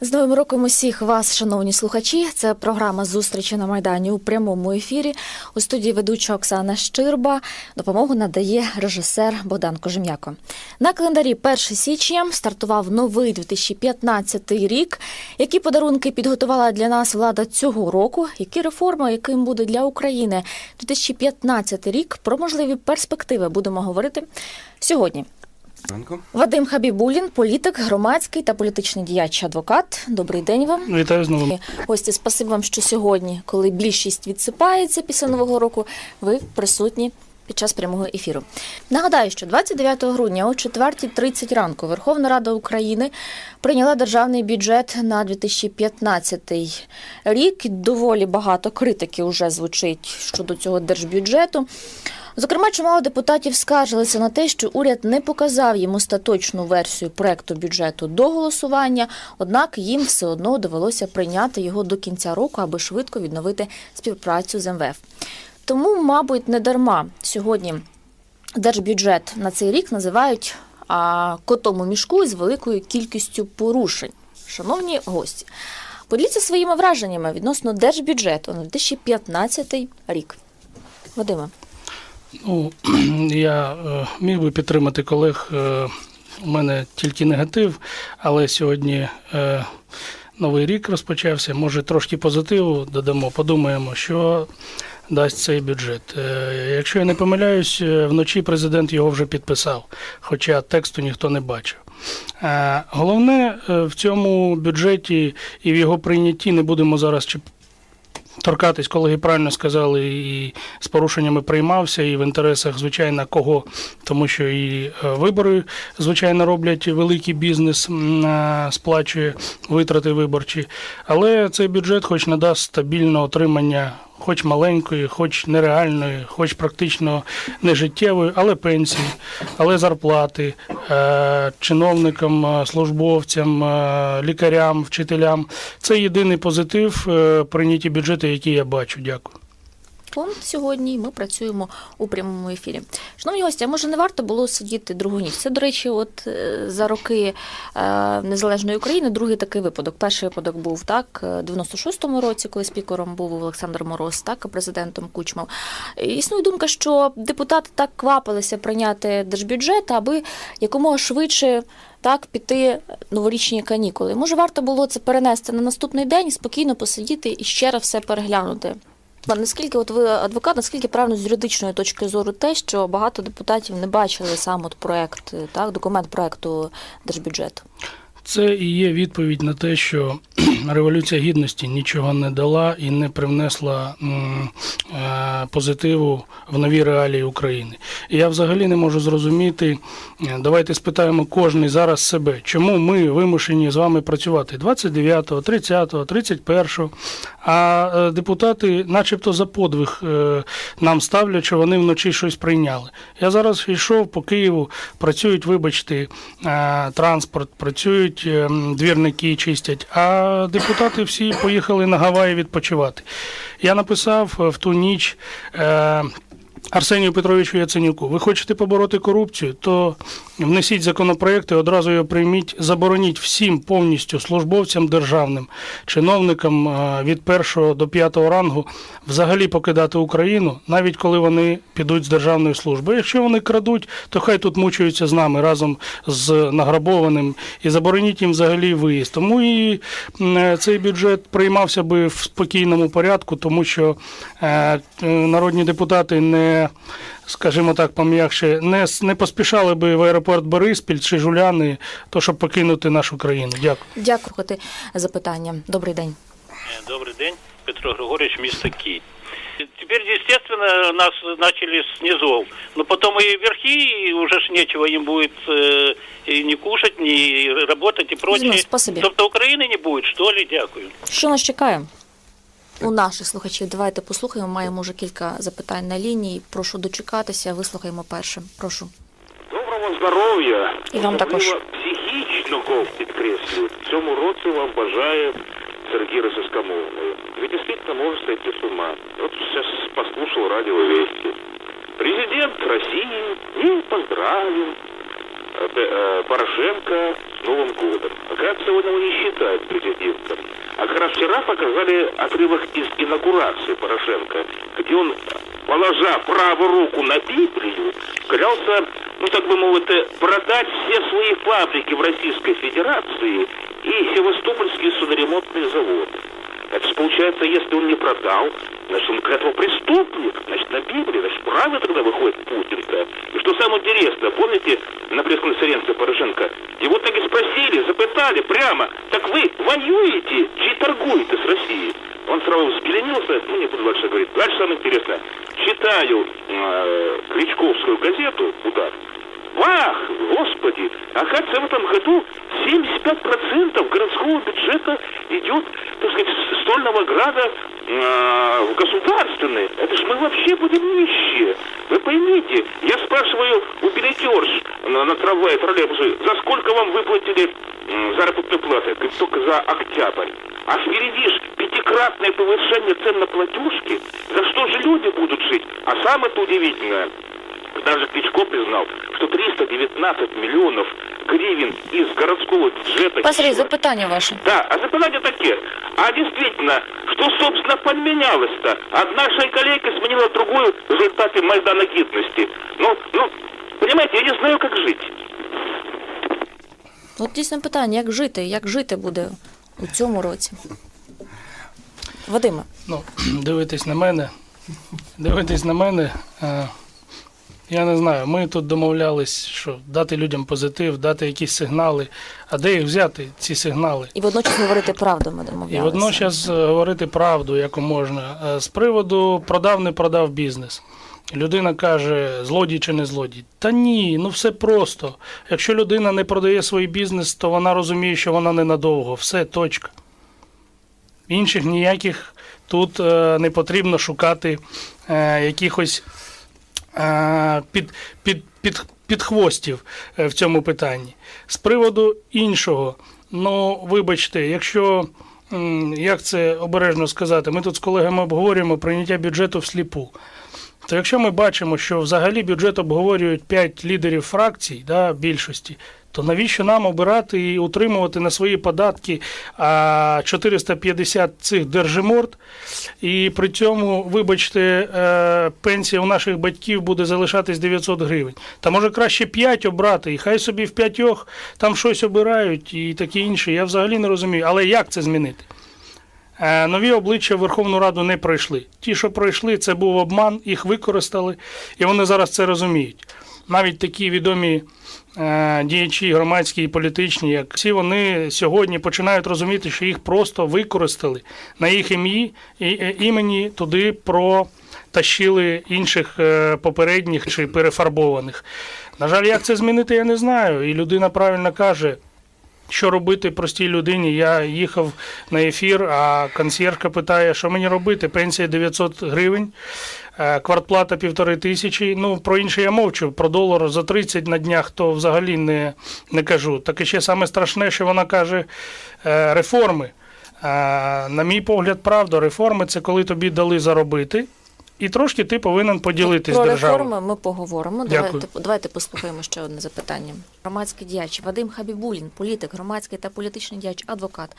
З новим роком усіх вас, шановні слухачі. Це програма зустрічі на майдані у прямому ефірі. У студії ведуча Оксана Щирба. Допомогу надає режисер Богдан Кожем'яко. На календарі 1 січня стартував новий 2015 рік. Які подарунки підготувала для нас влада цього року? Які реформи, яким буде для України 2015 рік? Про можливі перспективи будемо говорити сьогодні. Ранку. Вадим Хабібулін, політик, громадський та політичний діяч, адвокат. Добрий день вам. Вітаю знову. Гості, спасибі вам, що сьогодні, коли більшість відсипається після нового року, ви присутні під час прямого ефіру. Нагадаю, що 29 грудня о 4.30 ранку Верховна Рада України прийняла державний бюджет на 2015 рік. Доволі багато критики вже звучить щодо цього держбюджету. Зокрема, чимало депутатів скаржилися на те, що уряд не показав їм остаточну версію проекту бюджету до голосування, однак їм все одно довелося прийняти його до кінця року, аби швидко відновити співпрацю з МВФ. Тому, мабуть, не дарма сьогодні держбюджет на цей рік називають котом у мішку з великою кількістю порушень. Шановні гості, поділіться своїми враженнями відносно держбюджету на 2015 рік. Вадиме. Ну, я е, міг би підтримати колег. Е, у мене тільки негатив, але сьогодні е, новий рік розпочався. Може, трошки позитиву додамо, подумаємо, що дасть цей бюджет. Е, якщо я не помиляюсь, е, вночі президент його вже підписав, хоча тексту ніхто не бачив. Е, головне в цьому бюджеті і в його прийнятті не будемо зараз торкатись, колеги правильно сказали, і з порушеннями приймався, і в інтересах, звичайно, кого, тому що і е, вибори, звичайно, роблять великий бізнес, е, сплачує витрати виборчі. Але цей бюджет хоч надасть стабільне отримання. Хоч маленької, хоч нереальної, хоч практично нежиттєвої, але пенсії, але зарплати е, чиновникам, е, службовцям, е, лікарям, вчителям. Це єдиний позитив прийняті бюджети, які я бачу. Дякую. Фонд сьогодні і ми працюємо у прямому ефірі. Шановні гості, а може не варто було сидіти другу ніч? Це, до речі, от е, за роки е, незалежної України другий такий випадок. Перший випадок був так е, в 96-му році, коли спікером був Олександр Мороз, так а президентом Кучмав. Існує думка, що депутати так квапилися прийняти держбюджет, аби якомога швидше. Так, піти новорічні канікули. Може, варто було це перенести на наступний день, спокійно посидіти і ще раз все переглянути. Пане, Наскільки от ви адвокат, наскільки правильно з юридичної точки зору те, що багато депутатів не бачили сам от проект, так, документ проекту держбюджету? Це і є відповідь на те, що революція гідності нічого не дала і не привнесла е, позитиву в нові реалії України. І я взагалі не можу зрозуміти. е, Давайте спитаємо кожний зараз себе, чому ми вимушені з вами працювати 29, 30, 31, а е, депутати, начебто, за подвиг нам ставлять, що вони вночі щось прийняли. Я зараз йшов по Києву, працюють, вибачте, транспорт, працюють е, двірники чистять, а депутати всі поїхали на Гаваї відпочивати. Я написав е, в ту ніч. Арсенію Петровичу Яценюку, ви хочете побороти корупцію, то внесіть законопроекти, одразу його прийміть, забороніть всім повністю службовцям державним, чиновникам е, від першого до п'ятого рангу взагалі покидати Україну, навіть коли вони підуть з державної служби. Якщо вони крадуть, то хай тут мучаються з нами разом з награбованим і забороніть їм взагалі виїзд. Тому і е, цей бюджет приймався би в спокійному порядку, тому що е, народні депутати не скажімо так, пом'якше, не, не поспішали би в аеропорт Бориспіль чи Жуляни, то щоб покинути нашу країну. Дякую. Дякую Хоти, за питання. Добрий день. Добрый день, Петро Григорьевич, место Ки. Теперь, естественно, нас начали с низов, но потом и верхи, и уже ж нечего им будет э, и не кушать, не работать и прочее. Ну. Тобто України не будет, что ли? Дякую. Що нас чекає? У наших слухачів давайте послухаємо. Маємо вже кілька запитань на лінії. Прошу дочекатися. Вислухаємо першим. Прошу. Доброго здоров'я! І вам також. Особливо психічного підкреслюю. В цьому році вам бажає Сергій Росискомовний. Вы действительно можете сойти с ума. Вот сейчас послушал радио Вести. Президент России не поздравил э, П- э, Порошенко с Новым годом. Оказывается, он его не считает президентом. А как раз вчера показали отрывок из инаугурации Порошенко, где он, положа правую руку на Библию, клялся, ну так бы мовити, продать все свои фабрики в Российской Федерации и Севастопольский судоремонтный завод. Это же получается, если он не продал, значит, он к этому преступник. Значит, на Библии, значит, правый тогда выходит Путин-то. И что самое интересное, помните, на пресс-конференции Порошенко, его так и спросили, запытали прямо, так вы воюете, чи торгуете с Россией? Он сразу взбеленился, ну, не буду дальше говорить. Дальше самое интересное. Читаю э, Кричковскую газету «Удар», Вах, господи! Оказывается, в этом году 75% городского бюджета идет, так сказать, Стольного Града э, в государственный. Это ж мы вообще будем нищие. Вы поймите, я спрашиваю у билетерш на, на трамвае, троллейбусе, за сколько вам выплатили м, заработную плату? Говорит, только за октябрь. А впереди ж пятикратное повышение цен на платежки. За что же люди будут жить? А самое-то удивительное, даже Кличко признал, что 319 миллионов гривен из городского бюджета... Пасрій, запитання ваше. Да, а запитание такие. А действительно, что, собственно, поменялось-то? Одна шайка-лейка сменила другую в результате Майдана гидности. Ну, ну, понимаете, я не знаю, как жить. От дійсно питання, як жити, як жити буде у цьому році? Вадиме, Ну, дивитись на мене. Дивитись на мене. Я не знаю. Ми тут домовлялись, що дати людям позитив, дати якісь сигнали. А де їх взяти, ці сигнали? і водночас говорити правду ми І водночас е, говорити правду, яку можна. Е, З приводу продав, не продав бізнес. Людина каже, злодій чи не злодій. Та ні, ну все просто. Якщо людина не продає свій бізнес, то вона розуміє, що вона ненадовго. Все, точка. Інших ніяких тут е, не потрібно шукати якихось під, під, під, підхвостів е, в цьому питанні. З приводу іншого, ну, вибачте, якщо, як це обережно сказати, ми тут з колегами обговорюємо прийняття бюджету всліпу. То якщо ми бачимо, що взагалі бюджет обговорюють 5 лідерів фракцій, да, більшості, то навіщо нам обирати і утримувати на свої податки 450 цих держиморд, і при цьому, вибачте, е, пенсія у наших батьків буде залишатись 900 гривень. Та може краще 5 обрати, і хай собі в п'ятьох там щось обирають і таке інше. Я взагалі не розумію. Але як це змінити? Е, Нові обличчя в Верховну Раду не пройшли. Ті, що пройшли, це був обман, їх використали, і вони зараз це розуміють. Навіть такі відомі е, діячі громадські і політичні, як всі вони сьогодні починають розуміти, що їх просто використали на їх ім'ї і е, імені туди протащили інших е, попередніх чи перефарбованих. На жаль, як це змінити, я не знаю. І людина правильно каже, що робити простій людині. Я їхав на ефір, а консьєржка питає, що мені робити? Пенсія 900 гривень, е, квартплата півтори тисячі. Ну, про інше я мовчу. Про долар за 30 на днях то взагалі не, не кажу. Так і ще саме страшне, що вона каже е, реформи. Е, На мій погляд, правда, реформи це коли тобі дали заробити. І трошки ти повинен поділитись Про державою. реформи ми поговоримо. Дякую. Давайте, давайте послухаємо ще одне запитання. Громадський діяч Вадим Хабібулін, політик, громадський та політичний діяч, адвокат.